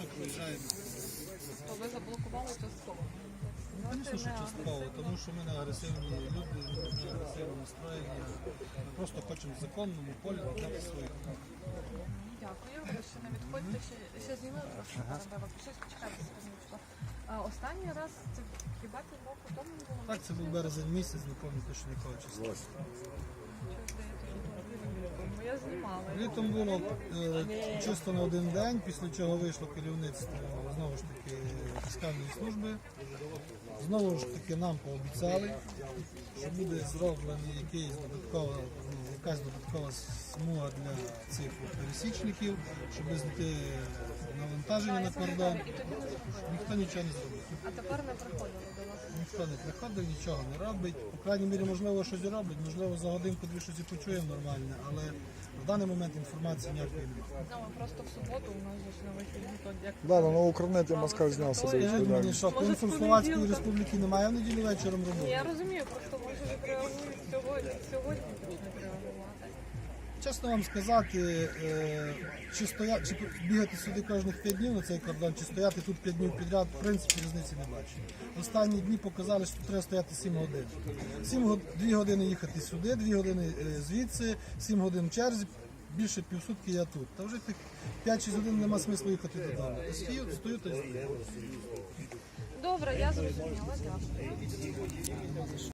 часах виїжджаємо. То ви заблокували частково. Звісно, що частково, тому що ми не агресивні люди, ми не агресивно настроєні. Ми просто хочемо в законному полі дати своїх прав. Дякую. Ви ще не відходьте, ще, ще зніми трошки треба. Щось почекайте, секундочку. А останній раз це хіба півроку тому було? Так, це був березень місяць, не пам'ятаю точно якого числа. Літом, було е, чисто на один день, після чого вийшло керівництво знову ж таки фіскальної служби. Знову ж таки нам пообіцяли, що буде зроблений якийсь додаткова, ну, якась додаткова смуга для цих пересічників, щоб знайти навантаження на кордон. Ніхто нічого не зробив. А тепер не приходили до вас. Ніхто не приходив, нічого не робить. По крайній мірі, можливо, щось робить, можливо, за годинку-дві щось і почуємо нормальне, але в даний момент інформації ніякої немає. Ну, просто в суботу у нас же ж на вихідні, то як Да, на Укрнеті Москаль зняв себе відповідальність. що Може, консул з Словацької понеділка? республіки немає в неділю вечором роботи? я розумію, просто може відреагують сьогодні, сьогодні почнуть реагувати. Чесно вам сказати, е, чи стояти, чи бігати сюди кожних 5 днів на цей кордон, чи стояти тут 5 днів підряд, в принципі, різниці не бачу. Останні дні показали, що треба стояти 7 годин. 7 год, 2 години їхати сюди, 2 години е, звідси, 7 годин в черзі, більше півсутки я тут. Та вже тих 5-6 годин нема смислу їхати додому. Стою, стою та й стою. Добре, я зрозуміла, дякую.